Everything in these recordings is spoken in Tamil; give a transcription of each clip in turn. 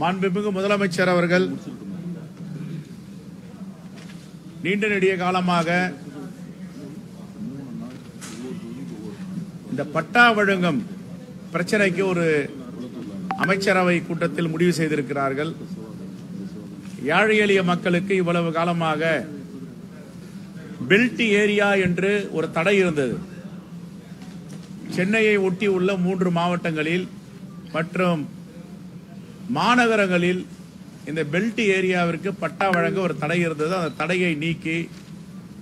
மாண்புமிகு முதலமைச்சர் அவர்கள் நீண்ட நெடிய காலமாக இந்த பட்டா வழங்கும் பிரச்சனைக்கு ஒரு அமைச்சரவை கூட்டத்தில் முடிவு செய்திருக்கிறார்கள். ஏழை எளிய மக்களுக்கு இவ்வளவு காலமாக பெல்ட் ஏரியா என்று ஒரு தடை இருந்தது. சென்னையை ஒட்டி உள்ள மூன்று மாவட்டங்களில் மற்றும் மாநகரங்களில் இந்த பெல்ட் ஏரியாவிற்கு பட்டா வழங்க ஒரு தடை இருந்தது. அந்த தடையை நீக்கி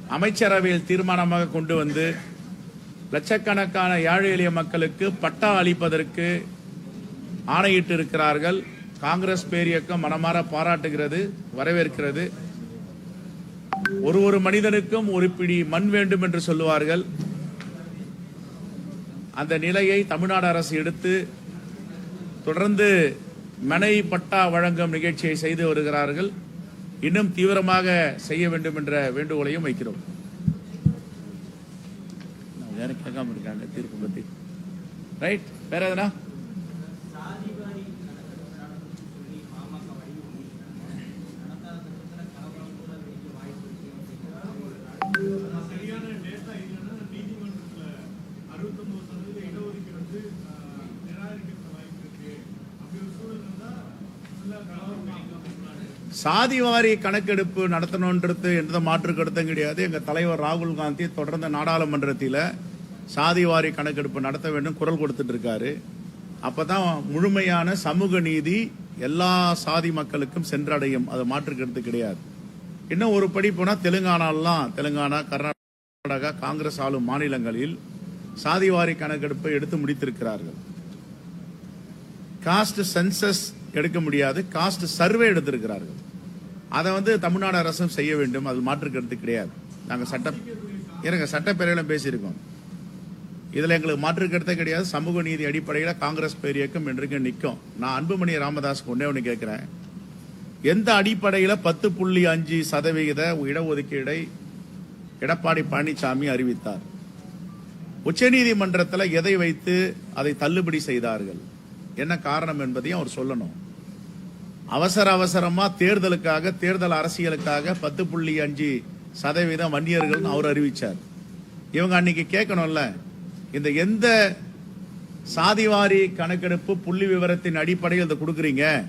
அமைச்சரவையில் தீர்மானமாக கொண்டு வந்து லட்சக்கணக்கான ஏழை எளிய மக்களுக்கு பட்டா அளிப்பதற்கு ஆணையிட்டு இருக்கிறார்கள் காங்கிரஸ் பேரியக்கம் மனமாற பாராட்டுகிறது வரவேற்கிறது. ஒரு ஒரு மனிதனுக்கும் ஒரு பிடி மண் வேண்டும் என்று சொல்லுவார்கள். அந்த நிலையை தமிழ்நாடு அரசு எடுத்து தொடர்ந்து மனை பட்டா வழங்கும் நிகழ்ச்சியை செய்து வருகிறார்கள். இன்னும் தீவிரமாக செய்ய வேண்டும் என்ற வேண்டுகோளையும் வைக்கிறோம். யாரும் கேட்காம இருக்காங்க தீர்ப்பு பத்தி. ரைட் வேற எதனா சரியான டேட்டா இல்லைன்னா நீதிமன்றத்துல அறுபத்தொன்பது சதவீத இடஒதுக்கீடு வந்து ஆஹ், நிராகரிக்கிற வாய்ப்பு இருக்கு அப்படி ஒரு சூழல் இருந்தா ஃபுல்லா கலவரம் சாதிவாரி கணக்கெடுப்பு நடத்தணுன்றது எந்த மாற்று கருத்தும் கிடையாது. எங்கள் தலைவர் ராகுல் காந்தி தொடர்ந்து நாடாளுமன்றத்தில் சாதிவாரி கணக்கெடுப்பு நடத்த வேண்டும் குரல் கொடுத்துட்டு இருக்காரு. அப்பதான் முழுமையான சமூக நீதி எல்லா சாதி மக்களுக்கும் சென்றடையும். அது மாற்று கருத்து கிடையாது. இன்னும் ஒரு படி போனால் தெலுங்கானாலாம் தெலுங்கானா கர்நாடகா காங்கிரஸ் ஆளும் மாநிலங்களில் சாதிவாரி கணக்கெடுப்பை எடுத்து முடித்திருக்கிறார்கள். காஸ்ட் சென்சஸ் எடுக்க முடியாது. காஸ்ட் சர்வே எடுத்திருக்கிறார்கள். அதை வந்து தமிழ்நாடு அரசும் செய்ய வேண்டும். அது மாற்றுக்கிறது கிடையாது. நாங்கள் சட்ட இருங்க சட்டப்பேரவையிலும் பேசியிருக்கோம். இதில் எங்களுக்கு மாற்று கிடையாது. சமூக நீதி அடிப்படையில் காங்கிரஸ் பேரியக்கம் என்றைக்கு நிற்கும். நான் அன்புமணி ராமதாஸ் ஒன்றே ஒன்று கேட்குறேன். எந்த அடிப்படையில் பத்து புள்ளி அஞ்சு சதவிகித இடஒதுக்கீடை எடப்பாடி பழனிசாமி அறிவித்தார்? உச்சநீதிமன்றத்தில் எதை வைத்து அதை தள்ளுபடி செய்தார்கள்? என்ன காரணம் என்பதையும் அவர் சொல்லணும். அவசர அவசரமா தேர்தலுக்காக தேர்தல் அரசியலுக்காக பத்து புள்ளி அஞ்சு சதவீதம் வன்னியர்கள் அவர் அறிவிச்சார். இவங்க அன்னைக்கு கேட்கணும்ல இந்த எந்த சாதிவாரி கணக்கெடுப்பு புள்ளி விவரத்தின் அடிப்படையில் இதை கொடுக்குறீங்க?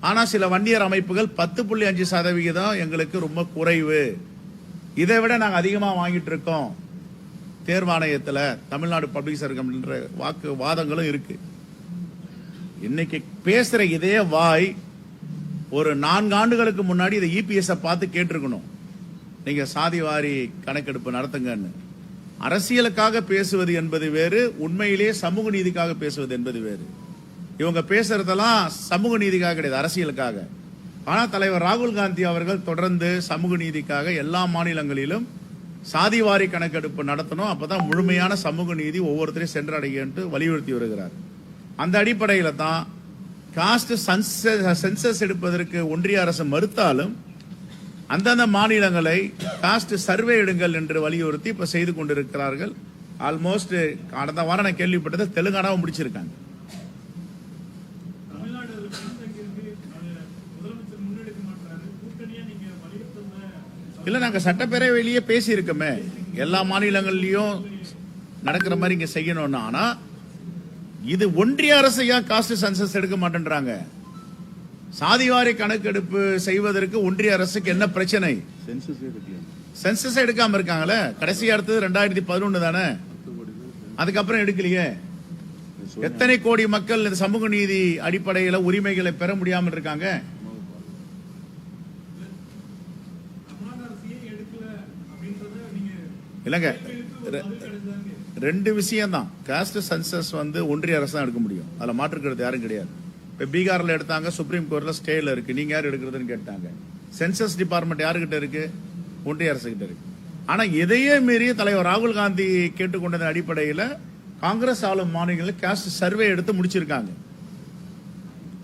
ஆனா சில வன்னியர் அமைப்புகள் பத்து புள்ளி அஞ்சு சதவிகிதம் எங்களுக்கு ரொம்ப குறைவு. இதை விட நாங்கள் அதிகமாக வாங்கிட்டு இருக்கோம். தேர்வாணையத்தில் தமிழ்நாடு பப்ளிக் சர்க்கம் என்ற வாக்கு வாதங்களும் இருக்குது இன்னைக்கு பேசுற இதே வாய் ஒரு நான்கு ஆண்டுகளுக்கு முன்னாடி இதை இபிஎஸ் பார்த்து கேட்டிருக்கணும். நீங்க சாதிவாரி கணக்கெடுப்பு நடத்துங்கன்னு. அரசியலுக்காக பேசுவது என்பது வேறு உண்மையிலேயே சமூக நீதிக்காக பேசுவது என்பது வேறு. இவங்க பேசுறதெல்லாம் சமூக நீதிக்காக கிடையாது அரசியலுக்காக. ஆனால் தலைவர் ராகுல் காந்தி அவர்கள் தொடர்ந்து சமூக நீதிக்காக எல்லா மாநிலங்களிலும் சாதிவாரி கணக்கெடுப்பு நடத்தணும். அப்பதான் முழுமையான சமூக நீதி ஒவ்வொருத்தரையும் சென்றடையன்ட்டு வலியுறுத்தி வருகிறார். அந்த அடிப்படையில் தான் காஸ்ட் சென்சஸ் எடுப்பதற்கு ஒன்றிய அரசு மறுத்தாலும் அந்தந்த மாநிலங்களை காஸ்ட் சர்வே எடுங்கள் என்று வலியுறுத்தி இப்போ செய்து கொண்டிருக்கிறார்கள். ஆல்மோஸ்ட் கடந்த வாரம் நான் கேள்விப்பட்டதை தெலுங்கானாவும் முடிச்சிருக்காங்க. இல்லை நாங்கள் இல்ல நாங்க சட்டப்பேரவையிலேயே பேசியிருக்கோமே. எல்லா மாநிலங்கள்லயும் நடக்கிற மாதிரி இங்க செய்யணும்னு. ஆனா இது ஒன்றிய அரசு ஏன் காஸ்ட் சென்சஸ் எடுக்க மாட்டேன்றாங்க? சாதிவாரி கணக்கெடுப்பு செய்வதற்கு ஒன்றிய அரசுக்கு என்ன பிரச்சனை? சென்சஸ் எடுக்காம இருக்காங்களே? கடைசி அடுத்தது ரெண்டாயிரத்தி பதினொன்னு தானே? அதுக்கப்புறம் எடுக்கலையே. எத்தனை கோடி மக்கள் இந்த சமூக நீதி அடிப்படையில உரிமைகளை பெற முடியாமல் இருக்காங்க? தமிழ்நாடு அரசியே எடுக்கல அப்படின்றத நீங்க இல்லைங்க. ரெண்டு விஷயம் தான் காஸ்ட் சென்சஸ் வந்து ஒன்றிய அரசு தான் எடுக்க முடியும். அதில் மாற்றுக்கிறது யாரும் கிடையாது. இப்போ பீகாரில் எடுத்தாங்க சுப்ரீம் கோர்ட்டில் ஸ்டேயில் இருக்குது நீங்கள் யார் எடுக்கிறதுன்னு கேட்டாங்க. சென்சஸ் டிபார்ட்மெண்ட் யாருக்கிட்ட இருக்குது ஒன்றிய அரசு கிட்ட இருக்கு எதையே மீறி தலைவர் ராகுல் காந்தி கேட்டுக்கொண்டதன் அடிப்படையில் காங்கிரஸ் ஆளும் மாநிலங்களில் கேஸ்ட் சர்வே எடுத்து முடிச்சிருக்காங்க.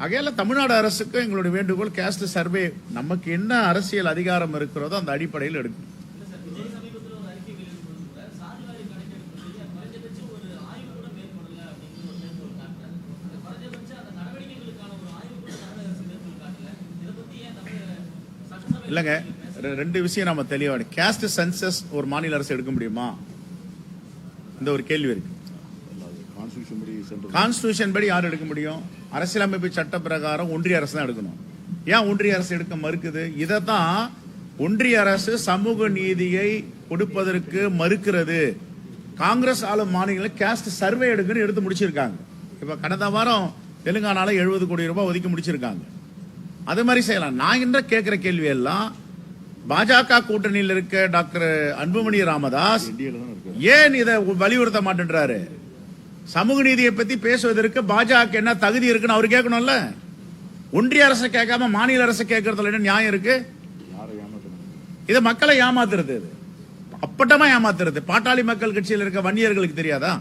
ஆகையால தமிழ்நாடு அரசுக்கும் எங்களுடைய வேண்டுகோள் கேஸ்ட் சர்வே நமக்கு என்ன அரசியல் அதிகாரம் இருக்கிறதோ அந்த அடிப்படையில் எடுக்கும் இல்லைங்க ரெண்டு விஷயம் நம்ம தெளிவாக கேஸ்ட் சென்சஸ் ஒரு மாநில அரசு எடுக்க முடியுமா? இந்த ஒரு கேள்வி இருக்கு. கான்ஸ்டியூஷன் படி யார் எடுக்க முடியும்? அரசியலமைப்பு சட்ட பிரகாரம் ஒன்றிய அரசு தான் எடுக்கணும். ஏன் ஒன்றிய அரசு எடுக்க மறுக்குது? இதைத்தான் ஒன்றிய அரசு சமூக நீதியை கொடுப்பதற்கு மறுக்கிறது. காங்கிரஸ் ஆளும் மாநிலங்களில் கேஸ்ட் சர்வே எடுக்குன்னு எடுத்து முடிச்சிருக்காங்க. இப்ப கடந்த வாரம் தெலுங்கானால எழுபது கோடி ரூபாய் ஒதுக்கி முடிச்சிருக்காங்க. அது மாதிரி செய்யலாம். நான் என்ற கேட்கிற கேள்வி எல்லாம் பாஜக கூட்டணியில் இருக்க டாக்டர் அன்புமணி ராமதாஸ் ஏன் இதை வலியுறுத்த மாட்டேன்றாரு? சமூக நீதியை பத்தி பேசுவதற்கு பாஜக என்ன தகுதி இருக்குன்னு அவர் கேட்கணும்ல? ஒன்றிய அரசு கேட்காம மாநில அரசு கேட்கறதுல என்ன நியாயம் இருக்கு? இதை இது மக்களை ஏமாத்துறது இது. அப்பட்டமா ஏமாத்துறது. பாட்டாளி மக்கள் கட்சியில் இருக்க வன்னியர்களுக்கு தெரியாதா?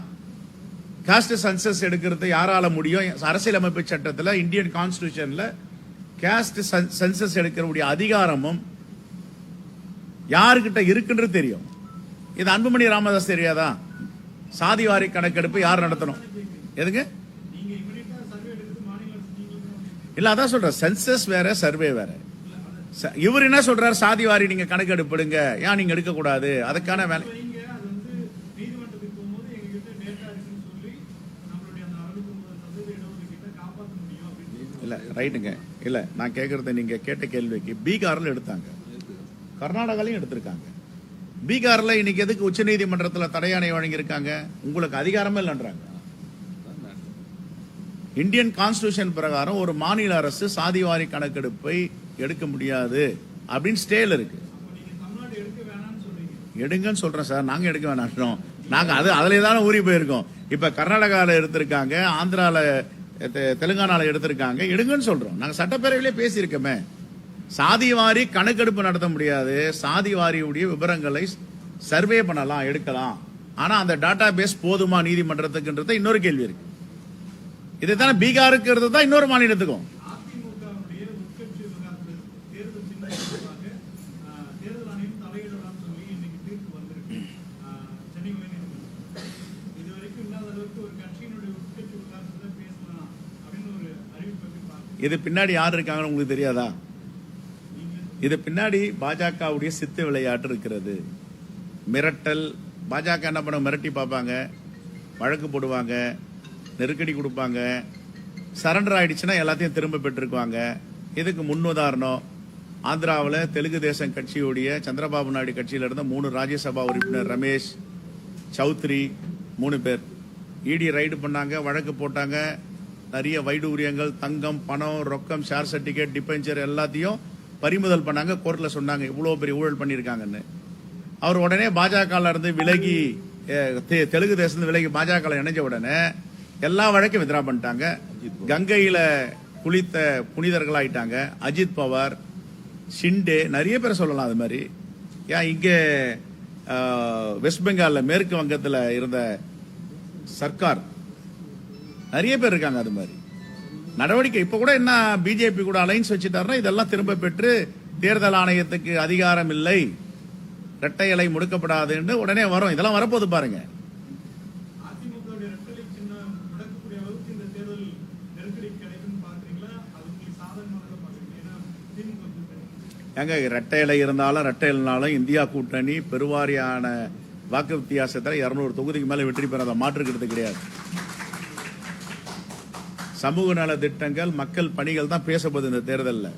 காஸ்ட் சென்சஸ் எடுக்கிறது யாரால முடியும்? அரசியலமைப்பு சட்டத்தில் இந்தியன் கான்ஸ்டியூஷன்ல கேஸ்ட் சென்சஸ் எடுக்கிறவுடைய அதிகாரமும் யாருக்கிட்ட இருக்குன்றது தெரியும். இது அன்புமணி ராமதாஸ் தெரியாதா? சாதிவாரி கணக்கெடுப்பு யார் நடத்தணும்? எதுங்க இல்லை இல்ல அதான் சொல்கிறேன் சென்சஸ் வேற சர்வே வேற. ச- இவர் என்ன சொல்றாரு? சாதிவாரி நீங்க கணக்கெடுப்பிடுங்க. ஏன் நீங்க எடுக்க கூடாது அதுக்கான வேலை. இல்லை இல்ல ரைட்டுங்க இல்லை நான் கேட்குறத நீங்க கேட்ட கேள்விக்கு பீகார்ல எடுத்தாங்க. கர்நாடகாலையும் எடுத்திருக்காங்க. பீகார்ல இன்னைக்கு எதுக்கு உச்சநீதிமன்றத்தில் தடையாணை வழங்கியிருக்காங்க? உங்களுக்கு அதிகாரமே இல்லைன்றாங்க. இந்தியன் கான்ஸ்டியூஷன் பிரகாரம் ஒரு மாநில அரசு சாதிவாரி கணக்கெடுப்பை எடுக்க முடியாது அப்படின்னு ஸ்டேல இருக்கு. எடுங்கன்னு சொல்றேன் சார் நாங்க எடுக்க வேணாம். நாங்க அது அதுல தானே ஊறி போயிருக்கோம். இப்ப கர்நாடகாவில் எடுத்திருக்காங்க ஆந்திரால தெலுங்கானாவில் எடுத்திருக்காங்க. எடுங்கன்னு சொல்றோம். நாங்கள் சட்டப்பேரவையிலே பேசியிருக்கோமே. சாதிவாரி கணக்கெடுப்பு நடத்த முடியாது. சாதிவாரியுடைய விவரங்களை சர்வே பண்ணலாம் எடுக்கலாம். ஆனால் அந்த டாட்டா பேஸ் போதுமா நீதிமன்றத்துக்குன்றது இன்னொரு கேள்வி இருக்கு. இதுதானே பீகாருக்கு தான் இன்னொரு மாநிலத்துக்கும் அதிமுகவுடைய உட்கட்சி விவகாரத்தில் தேர்தல் சின்ன தொடர்பாக ஆஹ், தேர்தல் ஆணையம் தலையிடலாம்னு சொல்லி இன்னைக்கு தீர்ப்பு வந்திருக்கு ஆஹ், சென்னை உயர்நீதிமன்றம் இது வரைக்கும் இல்லாத அளவுக்கு ஒரு கட்சியினுடைய உட்கட்சி விவகாரத்தில் பேசலாம் அப்படின்னு ஒரு அறிவிப்பு எப்படி பார்க்க இது பின்னாடி யார் இருக்காங்கன்னு உங்களுக்கு தெரியாதா? இது பின்னாடி பாஜகவுடைய சித்து விளையாட்டு இருக்கிறது. மிரட்டல். பாஜக என்ன பண்ண மிரட்டி பார்ப்பாங்க. வழக்கு போடுவாங்க. நெருக்கடி கொடுப்பாங்க. சரண்டர் ஆயிடுச்சுன்னா எல்லாத்தையும் திரும்ப பெற்றிருக்குவாங்க. இதுக்கு முன்னுதாரணம். ஆந்திராவில் தெலுங்கு தேசம் கட்சியுடைய சந்திரபாபு நாயுடு கட்சியில் இருந்த மூணு ராஜ்யசபா உறுப்பினர் ரமேஷ் சௌத்ரி மூணு பேர். இடி ரைடு பண்ணாங்க வழக்கு போட்டாங்க. நிறைய வைடூரியங்கள் தங்கம் பணம் ரொக்கம் ஷேர் சர்டிபிகேட் டிபெஞ்சர் எல்லாத்தையும் பறிமுதல் பண்ணாங்க கோர்ட்ல சொன்னாங்க இவ்வளவு பெரிய ஊழல் பண்ணியிருக்காங்கன்னு. அவர் உடனே பாஜக இருந்து விலகி தெலுங்கு தேசத்து விலகி பாஜக இணைஞ்ச உடனே எல்லா வழக்கையும் வித்ரா பண்ணிட்டாங்க. கங்கையில குளித்த புனிதர்களாயிட்டாங்க அஜித் பவார் ஷிண்டே நிறைய பேர் சொல்லலாம் அது மாதிரி. ஏன் இங்கே வெஸ்ட் பெங்கால்ல மேற்கு வங்கத்துல இருந்த சர்க்கார் நிறைய பேர் இருக்காங்க அது மாதிரி. நடவடிக்கை இப்ப கூட என்ன பிஜேபி கூட அலைன்ஸ் வச்சுட்டாருன்னா இதெல்லாம் திரும்ப பெற்று தேர்தல் ஆணையத்துக்கு அதிகாரம் இல்லை. இரட்டை இலை முடுக்கப்படாதுன்னு உடனே வரும். இதெல்லாம் வரப்போகுது பாருங்க. ஏங்க இரட்டை இலை இருந்தாலும் இரட்டை இல்லைனாலும் இந்தியா கூட்டணி பெருவாரியான வாக்கு வித்தியாசத்தில் இருநூறு தொகுதிக்கு மேல வெற்றி பெறாத மாற்றுக்கிறது கிடையாது. சமூக நல திட்டங்கள் மக்கள் பணிகள் தான் பேசப்படுது இந்த தேர்தலில்.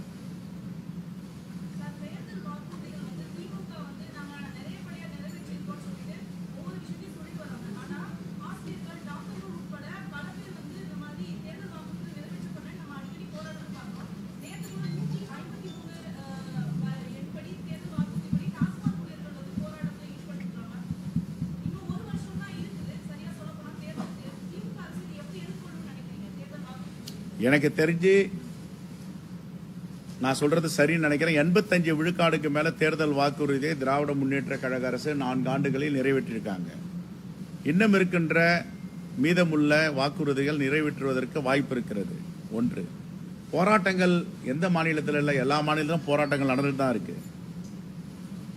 எனக்கு தெரிஞ்சு நான் சொல்றது சரின்னு நினைக்கிறேன். எண்பத்தஞ்சு விழுக்காடுக்கு மேல தேர்தல் வாக்குறுதியை திராவிட முன்னேற்ற கழக அரசு நான்கு ஆண்டுகளில் நிறைவேற்றியிருக்காங்க இன்னும் இருக்கின்ற மீதமுள்ள வாக்குறுதிகள் நிறைவேற்றுவதற்கு வாய்ப்பு இருக்கிறது. ஒன்று போராட்டங்கள் எந்த மாநிலத்தில் இல்லை எல்லா மாநிலத்திலும் போராட்டங்கள் நடந்துட்டு தான் இருக்கு.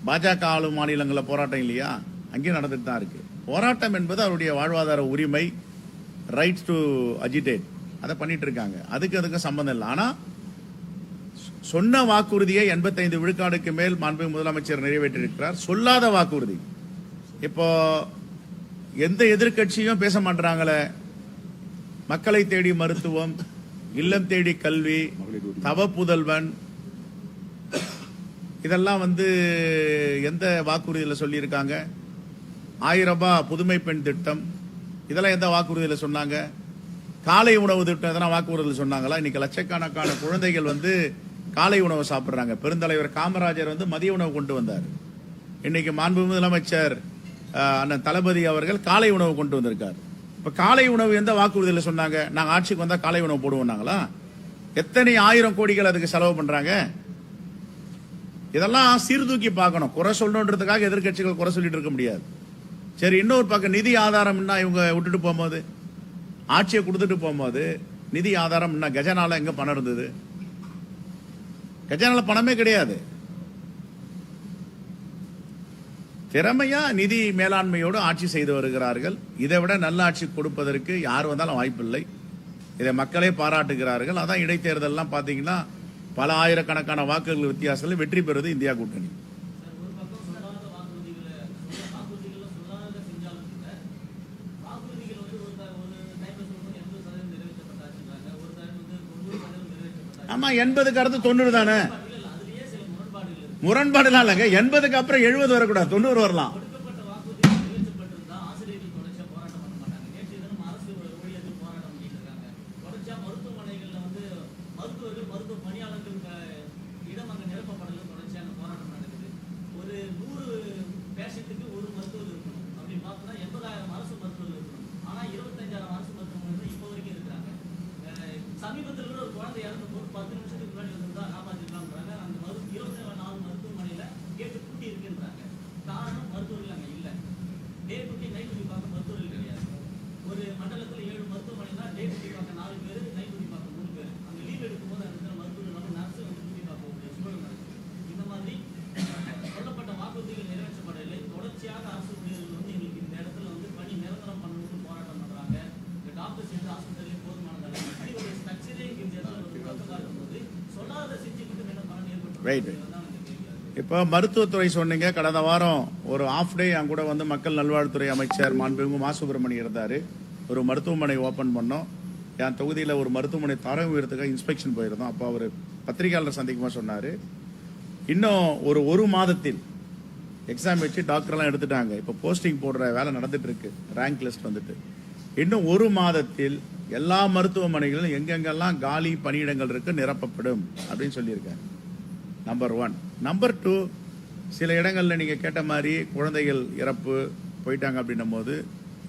பாஜக ஆளும் மாநிலங்களில் போராட்டம் இல்லையா? அங்கேயும் நடந்துட்டு தான் இருக்கு. போராட்டம் என்பது அவருடைய வாழ்வாதார உரிமை ரைட்ஸ் டு அஜிடேட் அதை பண்ணிட்டு இருக்காங்க. அதுக்கு அதுக்கு சம்பந்தம் இல்லை. ஆனால் சொன்ன வாக்குறுதியை எண்பத்தைந்து விழுக்காடுக்கு மேல் மாண்பு முதலமைச்சர் நிறைவேற்றியிருக்கிறார். சொல்லாத வாக்குறுதி. இப்போ எந்த எதிர்க்கட்சியும் பேச மாட்டாங்களே மக்களை தேடி மருத்துவம் இல்லம் தேடி கல்வி தவ புதல்வன் இதெல்லாம் வந்து எந்த வாக்குறுதியில் சொல்லியிருக்காங்க? ஆயிரம் ரூபாய் புதுமை பெண் திட்டம். இதெல்லாம் எந்த வாக்குறுதியில் சொன்னாங்க? காலை உணவு திட்டம் எதனா வாக்குறுதல் சொன்னாங்களா? இன்னைக்கு லட்சக்கணக்கான குழந்தைகள் வந்து காலை உணவு சாப்பிடுறாங்க. பெருந்தலைவர் காமராஜர் வந்து மதிய உணவு கொண்டு வந்தார். இன்னைக்கு மாண்பு முதலமைச்சர் அண்ணன் தளபதி அவர்கள் காலை உணவு கொண்டு வந்திருக்கார். இப்ப காலை உணவு எந்த வாக்குறுதியில் சொன்னாங்க? நாங்க ஆட்சிக்கு வந்தா காலை உணவு போடுவோம்னாங்களா எத்தனை ஆயிரம் கோடிகள் அதுக்கு செலவு பண்றாங்க? இதெல்லாம் சீர்தூக்கி பார்க்கணும். குறை சொல்லணுன்றதுக்காக எதிர்க்கட்சிகள் குறை சொல்லிட்டு இருக்க முடியாது. சரி இன்னொரு பக்கம் நிதி ஆதாரம் என்ன? இவங்க விட்டுட்டு போகும்போது ஆட்சியை கொடுத்துட்டு போகும்போது நிதி ஆதாரம் என்ன கஜனால எங்க பணம் இருந்தது? கஜனால பணமே கிடையாது. திறமையா நிதி மேலாண்மையோடு ஆட்சி செய்து வருகிறார்கள். இதை விட நல்ல ஆட்சி கொடுப்பதற்கு யார் வந்தாலும் வாய்ப்பில்லை. இதை மக்களே பாராட்டுகிறார்கள். அதான் இடைத்தேர்தல்லாம் பார்த்தீங்கன்னா பல ஆயிரக்கணக்கான வாக்குகள் வித்தியாசத்தில் வெற்றி பெறுது இந்தியா கூட்டணி சார், ஒரு பக்கம் சொல்லாத வாக்குறுதிகளை சொல்ல- வாக்குறுதிகளை சொல்லாத செஞ்சாலும் கூட, வாக்குறுதிகள் வந்து ஒரு த- ஒரு டைம்ல சொல்லும்போது 80% நிறைவேற்றப்பட்டாச்சுன்றாங்க. ஒரு டைம் வந்து 90% நிறைவேற்றப்பட்டாச்சு. ஆமா எண்பதுக்கு அடுத்து தொண்ணூறு தானே? முரண்பாடுலாம் இல்லைங்க. எண்பதுக்கு அப்புறம் எழுபது வரக்கூடாது. தொண்ணூறு வரலாம் கொடுக்கப்பட்ட வாக்குறுதிகள் நிறைவேற்றப்பட்டிருந்தா ஆசிரியர்கள் தொடர்ச்சியா போராட்டம் பண்ண மாட்டாங்க. நேற்று தினம் அரசு ஊழியர்கள் போராட்டம் பண்ணிட்டு இருக்காங்க. தொடர்ச்சியா மருத்துவமனைகள்ல வந்து மருத்துவர்கள், மருத்துவ பணியாளர்கள் அஹ், இடம் அங்க நிரப்பப்படல தொடர்ச்சியா அங்க போராட்டம் நடக்குது. ஒரு நூறு பேஷண்ட்டுக்கு ஒரு மருத்துவர் இருக்கணும். அப்படி பார்த்தோம்னா 80,000 அரசு மருத்துவர்கள் இருக்கணும். ஆனா 25,000 அரசு மருத்துவமனைகள் இப்போ வரைக்கும் இருக்கிறாங்க. அஹ், சமீபத்துல கூட ஒரு குழந்தை இறந்த போது 10 நிமிஷத்துக்கு முன்னாடி வந்திருந்தா காப்பாத்திருக்கலாம்ன்றாங்க. அந்த மரு- 24 மருத்துவமனையில கேட்டு பூட்டி இருக்குன்றாங்க. காரணம் மருத்துவர்கள் அங்க இல்ல. டே டியூட்டி, நைட் டியூட்டி பார்க்க மருத்துவர்கள் கிடையாது. ஒரு மண்டலத்துல ஏழு மருத்துவமனைனா டே டியூட்டி பார்க்க நாலு பேரு, நைட் டியூட்டி பார்க்க மூணு பேரு. அங்க லீவ் எடுக்கும்போது அந்த இடத்துல மருத்துவர் இல்லாம நர்ஸ் வந்து டியூட்டி பார்க்க வேண்டிய சூழல் நடக்குது. இந்த மாதிரி சொல்லப்பட்ட வாக்குறுதிகள் நிறைவேற்றப்படவில்லை. தொடர்ச்சியாக அரசு ஊழியர்கள் வந்து எங்களுக்கு இந்த இடத்துல வந்து பணி நிரந்தரம் பண்ணணும்னு போராட்டம் பண்றாங்க. இந்த டாக்டர்ஸ் எந்த ஆஸ்பத்திரியிலும் போதுமானதல்ல. இப்படி ஒரு ஸ்ட்ரக்சரே இந்த இடத்துல ஒரு பக்கமா இருக்கும்போது சொல்லாத செஞ்சுக்கிட்டு என்ன பலன் ஏற்பட்டு Right. தான் எனக்கு கேள்வி இப்போ மருத்துவத்துறை சொன்னீங்க கடந்த வாரம் ஒரு ஆஃப் டே என் கூட வந்து மக்கள் நல்வாழ்வுத்துறை அமைச்சர் மாண்புமிகு மா. சுப்பிரமணியம் இருந்தார். ஒரு மருத்துவமனை ஓப்பன் பண்ணோம். என் தொகுதியில் ஒரு மருத்துவமனை தரம் உயரத்துக்காக இன்ஸ்பெக்ஷன் போயிருந்தோம். அப்போ அவர் பத்திரிகையாளர் சந்திக்குமா சொன்னார். இன்னும் ஒரு ஒரு மாதத்தில் எக்ஸாம் வச்சு டாக்டர்லாம் எடுத்துட்டாங்க. இப்போ போஸ்டிங் போடுற வேலை நடந்துட்டு இருக்கு. ரேங்க் லிஸ்ட் வந்துட்டு. இன்னும் ஒரு மாதத்தில் எல்லா மருத்துவமனைகளிலும் எங்கெங்கெல்லாம் காலி பணியிடங்கள் இருக்கு நிரப்பப்படும் அப்படின்னு சொல்லியிருக்காங்க நம்பர் ஒன் நம்பர் டூ சில இடங்களில் நீங்கள் கேட்ட மாதிரி குழந்தைகள் இறப்பு போயிட்டாங்க அப்படின்னும் போது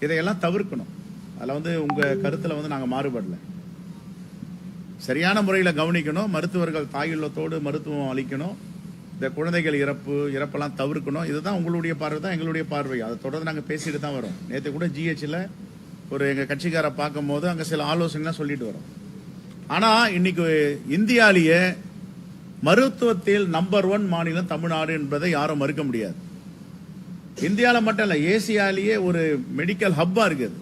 இதையெல்லாம் தவிர்க்கணும். அதில் வந்து உங்கள் கருத்தில் வந்து நாங்கள் மாறுபடலை. சரியான முறையில் கவனிக்கணும். மருத்துவர்கள் தாயுள்ளத்தோடு மருத்துவம் அளிக்கணும். இந்த குழந்தைகள் இறப்பு இறப்பெல்லாம் தவிர்க்கணும். இதுதான் உங்களுடைய பார்வை தான் எங்களுடைய பார்வை. அதை தொடர்ந்து நாங்கள் பேசிட்டு தான் வரோம். நேற்று கூட ஜிஹெச்சில் ஒரு எங்கள் கட்சிக்காரை பார்க்கும் போது அங்கே சில ஆலோசனைலாம் சொல்லிட்டு வரோம். ஆனால் இன்னைக்கு இந்தியாலேயே மருத்துவத்தில் நம்பர் ஒன் மாநிலம் தமிழ்நாடு என்பதை யாரும் மறுக்க முடியாது. இந்தியாவில் மட்டும் இல்லை ஏசியாலேயே ஒரு மெடிக்கல் ஹப்பாக இருக்குது.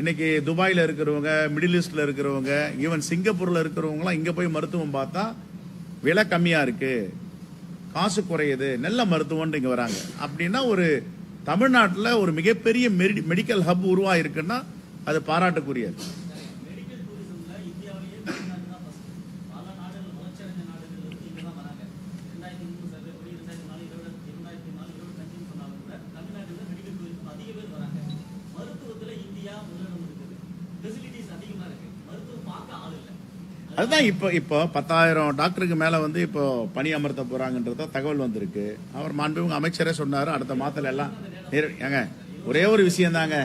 இன்னைக்கு துபாயில் இருக்கிறவங்க மிடில் ஈஸ்டில் இருக்கிறவங்க ஈவன் சிங்கப்பூரில் இருக்கிறவங்கலாம் இங்கே போய் மருத்துவம் பார்த்தா விலை கம்மியாக இருக்குது காசு குறையுது. நல்ல மருத்துவம்னு இங்கே வராங்க. அப்படின்னா ஒரு தமிழ்நாட்டில் ஒரு மிகப்பெரிய மெடிக்கல் ஹப் உருவாயிருக்குன்னா அது பாராட்டுக்குரியது மெடிக்கல் டூரிசம்ல இந்தியாவிலேயே தமிழ்நாடு தான் ஃபர்ஸ்ட் பல நாடுகள் வளர்ச்சியடைஞ்ச நாடுகள் இருந்து இங்க தான் வராங்க ரெண்டாயிரத்தி மூணு சர்வே படி ரெண்டாயிரத்தி நாலு இருபது இரண்டாயிரத்தி நாலு இருபத்தஞ்சுன்னு சொன்னாலும் கூட தமிழ்நாட்டில் மெடிக்கல் டூரிசம் அதிக பேர் வராங்க மருத்துவத்துல இந்தியா முதலிடம் இருக்குது ஃபெசிலிட்டிஸ் அதிகமா இருக்கு மருத்துவம் பார்க்க ஆள் இல்லை அதுதான் இப்போ இப்போ பத்தாயிரம் டாக்டருக்கு மேல வந்து இப்போ பணி அமர்த்த போறாங்கன்றத தகவல் வந்திருக்கு. அவர் மாண்புமிகு அமைச்சரே சொன்னாரு. அடுத்த மாதத்துல எல்லாம் ஏங்க ஒரே ஒரு விஷயம் தாங்க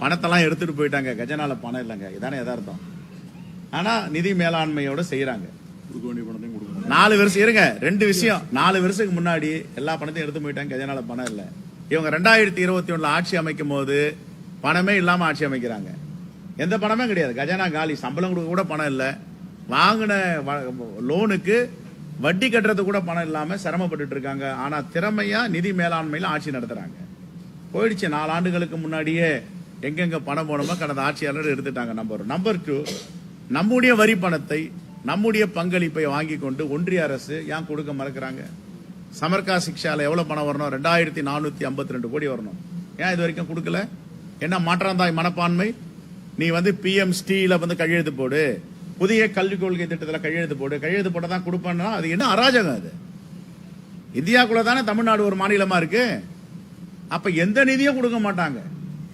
பணத்தெல்லாம் எடுத்துட்டு போயிட்டாங்க. கஜனால பணம் இல்லைங்க. இதானே யதார்த்தம். ஆனா நிதி மேலாண்மையோட கொடுக்கணும். நாலு வருஷம் இருங்க ரெண்டு விஷயம். நாலு வருஷத்துக்கு முன்னாடி எல்லா பணத்தையும் எடுத்து போயிட்டாங்க. கஜனால பணம் இல்ல. இவங்க ரெண்டாயிரத்தி இருபத்தி ஒண்ணுல ஆட்சி அமைக்கும் போது பணமே இல்லாம ஆட்சி அமைக்கிறாங்க. எந்த பணமே கிடையாது. கஜானா காலி. சம்பளம் கொடுக்க கூட பணம் இல்ல. வாங்கின லோனுக்கு வட்டி கட்டுறது கூட பணம் இல்லாமல் சிரமப்பட்டு இருக்காங்க. ஆனால் திறமையா நிதி மேலாண்மையில் ஆட்சி நடத்துறாங்க. போயிடுச்சு. நாலு ஆண்டுகளுக்கு முன்னாடியே எங்கெங்க பணம் போனோமோ கடந்த ஆட்சியாளர் எடுத்துட்டாங்க. நம்பர் நம்பர் டூ நம்முடைய வரி பணத்தை நம்முடைய பங்களிப்பை வாங்கி கொண்டு ஒன்றிய அரசு ஏன் கொடுக்க மறக்கிறாங்க? சமர்கா சிக்ஷால எவ்வளவு பணம் வரணும்? ரெண்டாயிரத்தி நானூத்தி ஐம்பத்தி ரெண்டு கோடி வரணும். ஏன் இது வரைக்கும் கொடுக்கல? என்ன மாற்றாந்தாய் மனப்பான்மை? நீ வந்து பிஎம் ஸ்டீல வந்து கையெழுத்து போடு. புதிய கல்விக் கொள்கை திட்டத்தில் கையெழுத்து போடு கையெழுத்து போட தான் கொடுப்பேன்னா அது என்ன அராஜகம் அது? இந்தியாக்குள்ள தானே தமிழ்நாடு ஒரு மாநிலமா இருக்கு? அப்ப எந்த நிதியும் கொடுக்க மாட்டாங்க.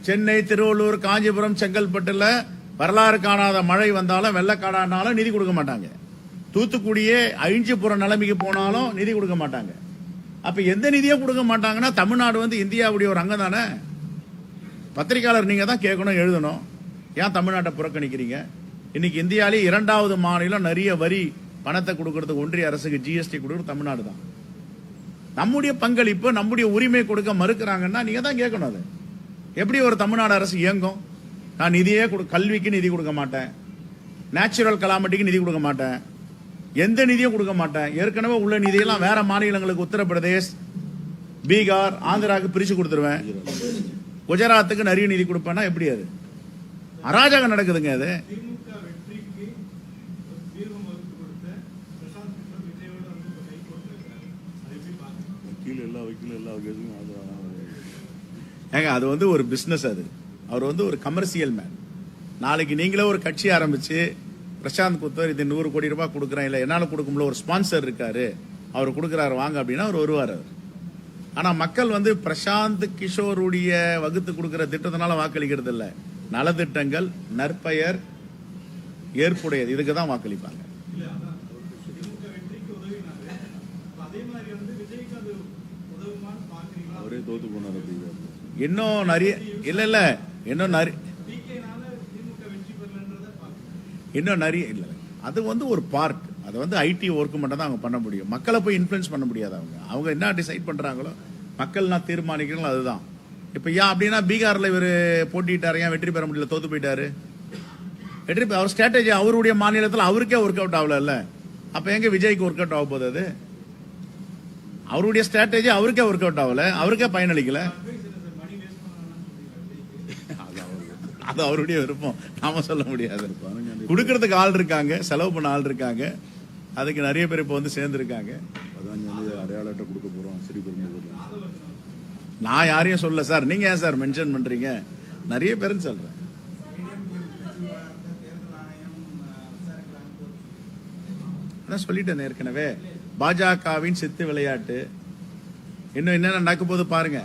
சென்னை திருவள்ளூர் காஞ்சிபுரம் செங்கல்பட்டுல வரலாறு காணாத மழை வந்தாலும் வெள்ளக்காடானாலும் நிதி கொடுக்க மாட்டாங்க. தூத்துக்குடியே அழிஞ்சு புற நிலைமைக்கு போனாலும் நிதி கொடுக்க மாட்டாங்க. அப்ப எந்த நிதியும் கொடுக்க மாட்டாங்கன்னா தமிழ்நாடு வந்து இந்தியாவுடைய ஒரு அங்கம் தானே? பத்திரிகையாளர் நீங்க தான் கேட்கணும் எழுதணும். ஏன் தமிழ்நாட்டை புறக்கணிக்கிறீங்க? இன்னைக்கு இந்தியாவிலே இரண்டாவது மாநிலம் நிறைய வரி பணத்தை கொடுக்கறதுக்கு ஒன்றிய அரசுக்கு ஜிஎஸ்டி கொடுக்குறது தமிழ்நாடு தான். நம்முடைய பங்களிப்பு நம்முடைய உரிமை கொடுக்க மறுக்கிறாங்கன்னா நீங்க தான் கேட்கணும் அது. எப்படி ஒரு தமிழ்நாடு அரசு இயங்கும்? நான் நிதியே கொடு கல்விக்கு நிதி கொடுக்க மாட்டேன். நேச்சுரல் கலாமிட்டிக்கு நிதி கொடுக்க மாட்டேன். எந்த நிதியும் கொடுக்க மாட்டேன். ஏற்கனவே உள்ள நிதியெல்லாம் வேற மாநிலங்களுக்கு உத்தரப்பிரதேஷ் பீகார் ஆந்திராவுக்கு பிரிச்சு கொடுத்துருவேன். குஜராத்துக்கு நிறைய நிதி கொடுப்பேன்னா எப்படி அது? அராஜகம் நடக்குதுங்க அது. ஏங்க அது வந்து ஒரு பிஸ்னஸ் அது. அவர் வந்து ஒரு கமர்ஷியல் மேன் நாளைக்கு நீங்களே ஒரு கட்சி ஆரம்பித்து பிரசாந்த் குத்தர் இது நூறு கோடி ரூபாய் கொடுக்குறேன் இல்லை என்னால் கொடுக்கும்ல ஒரு ஸ்பான்சர் இருக்காரு அவர் கொடுக்குறாரு வாங்க அப்படின்னா அவர் வருவார் அவர். ஆனால் மக்கள் வந்து பிரசாந்த் கிஷோருடைய வகுத்து கொடுக்குற திட்டத்தினால வாக்களிக்கிறது இல்லை நலத்திட்டங்கள் நற்பெயர் ஏற்புடையது இதுக்கு தான் வாக்களிப்பாங்க இல்ல அதான் திமுக வெற்றிக்கு உதவினாரு அப்ப அதே மாதிரி வந்து விஜய்க்கு அது உதவுமான்னு பாக்குறீங்களா அவரே தோத்து போனார் அப்படிங்கிறாரு இன்னும் நிறைய இல்லை இல்லை. இன்னும் நிறைய இன்னும் நிறைய இல்லை அது வந்து ஒரு பார்ட் அது வந்து ஐடி ஒர்க் மட்டும் தான் அவங்க பண்ண முடியும். மக்களை போய் இன்ஃப்ளூயன்ஸ் பண்ண முடியாது அவங்க. அவங்க என்ன டிசைட் பண்ணுறாங்களோ மக்கள் நான் தீர்மானிக்கிறோம் அதுதான். இப்போ ஏன் அப்படின்னா பீகாரில் இவர் போட்டிட்டார் ஏன் வெற்றி பெற முடியல? தோத்து போயிட்டாரு. வெற்றி அவர் ஸ்ட்ராட்டஜி அவருடைய மாநிலத்தில் அவருக்கே ஒர்க் அவுட் ஆகல அப்போ எங்கே விஜய்க்கு ஒர்க் அவுட் ஆக போகுது அது? அவருடைய ஸ்ட்ராட்டஜி அவருக்கே ஒர்க் அவுட் ஆகல. அவருக்கே பயனளிக்கல மணி வேஸ்ட் பண்ண வேணாம்னு சொல்லிடுறாரு அது அவருடைய விருப்பம். நாம சொல்ல முடியாது. கொடுக்கறதுக்கு ஆள் இருக்காங்க செலவு பண்ண ஆள் இருக்காங்க. அதுக்கு நிறைய பேர் இப்போ வந்து சேர்ந்துருக்காங்க. அடையாள அட்டை கொடுக்க போறோம் சரி நான் யாரையும் சொல்ல சார். நீங்க ஏன் சார் மென்ஷன் பண்றீங்க? நிறைய பேருன்னு சொல்றேன். அதான் சொல்லிட்டேன் ஏற்கனவே. பாஜகவின் சித்து விளையாட்டு. இன்னும் என்னென்ன நடக்க போகுது பாருங்க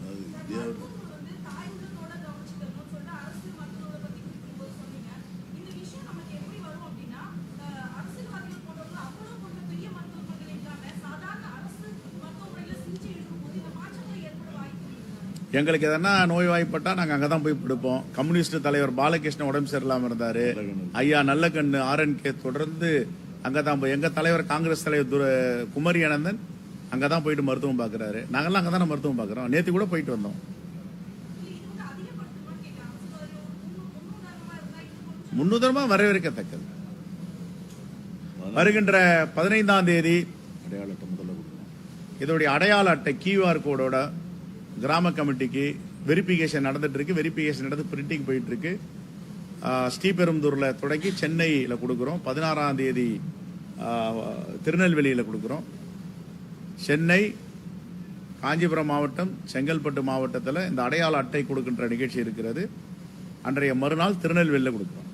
அது இந்தியா வந்து தாயுள்ளத்தோட கவனிச்சுக்கணும்னு சொல்லிட்டு அரசு மருத்துவரை பத்தி குறிப்பிடும்போது சொன்னீங்க இந்த விஷயம் நமக்கு எப்படி வரும் அப்படின்னா அஹ், அரசியல்வாதிகள் போன்றவங்க அவ்வளவு கொண்ட பெரிய மருத்துவமனைகள் இல்லாம சாதாரண அரசு மருத்துவமனையில சிகிச்சை எடுக்கும்போது இந்த மாற்றங்கள் ஏற்பட வாய்ப்பு இருக்கு எங்களுக்கு எதனா நோய் வாய்ப்பட்டா நாங்க அங்கதான் போய் படுப்போம். கம்யூனிஸ்ட் தலைவர் பாலகிருஷ்ணன் உடம்பு சரியில்லாம இருந்தாரு. ஐயா நல்லக்கண்ணு ஆர்என்கே தொடர்ந்து அங்கதான் போய் எங்க தலைவர் காங்கிரஸ் தலைவர் துர- குமரி அனந்தன் அங்கதான் போயிட்டு மருத்துவம் பாக்குறாரு. நாங்கெல்லாம் அங்கதானே மருத்துவம் பாக்குறோம். நேத்து கூட போயிட்டு வந்தோம். இது வந்து அதிகப்படுத்துமான்னு கேட்கலாம் அரசியல்வாதிகள் ஒரு முன்னு- முன்னுதாரணமா இருந்தா இது கொஞ்சம் முன்னுதாரணமா வரவேற்கத்தக்கது. வருகின்ற பதினைந்தாம் தேதி அடையாள அட்டை இதோடைய அடையாள அட்டை கியூஆர் கோடோட கிராம கமிட்டிக்கு வெரிஃபிகேஷன் நடந்துட்டு இருக்கு வெரிஃபிகேஷன் நடந்து பிரிண்டிங் போயிட்டு இருக்கு ஆஹ், ஸ்ரீபெரும்புதூர்ல தொடங்கி சென்னையில கொடுக்குறோம். பதினாறாம் தேதி திருநெல்வேலியில் திருநெல்வேலியில கொடுக்குறோம். சென்னை காஞ்சிபுரம் மாவட்டம் செங்கல்பட்டு மாவட்டத்தில் இந்த அடையாள அட்டை கொடுக்கின்ற நிகழ்ச்சி இருக்கிறது. அன்றைய மறுநாள் திருநெல்வேலியில் கொடுக்குறோம்.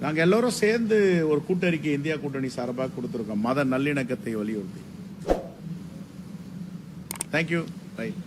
நாங்கள் எல்லோரும் சேர்ந்து ஒரு கூட்டறிக்கை இந்தியா கூட்டணி சார்பாக கொடுத்துருக்கோம். மத நல்லிணக்கத்தை வலியுறுத்தி. Thank you right